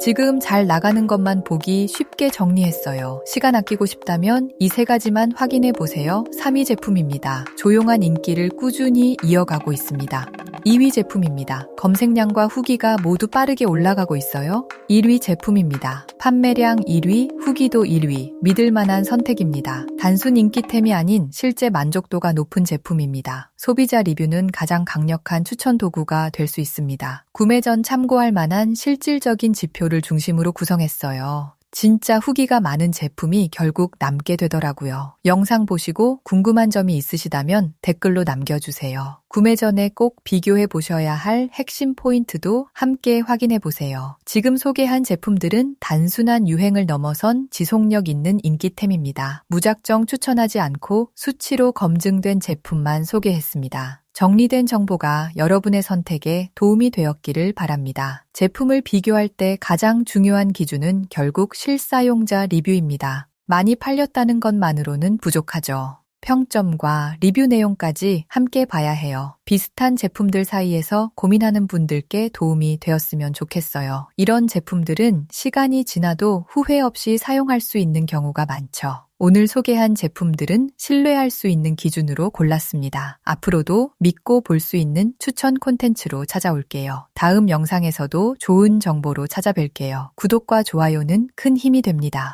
지금 잘 나가는 것만 보기 쉽게 정리했어요. 시간 아끼고 싶다면 이 세 가지만 확인해 보세요. 3위 제품입니다. 조용한 인기를 꾸준히 이어가고 있습니다. 2위 제품입니다. 검색량과 후기가 모두 빠르게 올라가고 있어요. 1위 제품입니다. 판매량 1위, 후기도 1위, 믿을만한 선택입니다. 단순 인기템이 아닌 실제 만족도가 높은 제품입니다. 소비자 리뷰는 가장 강력한 추천 도구가 될 수 있습니다. 구매 전 참고할 만한 실질적인 지표를 중심으로 구성했어요. 진짜 후기가 많은 제품이 결국 남게 되더라고요. 영상 보시고 궁금한 점이 있으시다면 댓글로 남겨주세요. 구매 전에 꼭 비교해 보셔야 할 핵심 포인트도 함께 확인해 보세요. 지금 소개한 제품들은 단순한 유행을 넘어선 지속력 있는 인기템입니다. 무작정 추천하지 않고 수치로 검증된 제품만 소개했습니다. 정리된 정보가 여러분의 선택에 도움이 되었기를 바랍니다. 제품을 비교할 때 가장 중요한 기준은 결국 실사용자 리뷰입니다. 많이 팔렸다는 것만으로는 부족하죠. 평점과 리뷰 내용까지 함께 봐야 해요. 비슷한 제품들 사이에서 고민하는 분들께 도움이 되었으면 좋겠어요. 이런 제품들은 시간이 지나도 후회 없이 사용할 수 있는 경우가 많죠. 오늘 소개한 제품들은 신뢰할 수 있는 기준으로 골랐습니다. 앞으로도 믿고 볼 수 있는 추천 콘텐츠로 찾아올게요. 다음 영상에서도 좋은 정보로 찾아뵐게요. 구독과 좋아요는 큰 힘이 됩니다.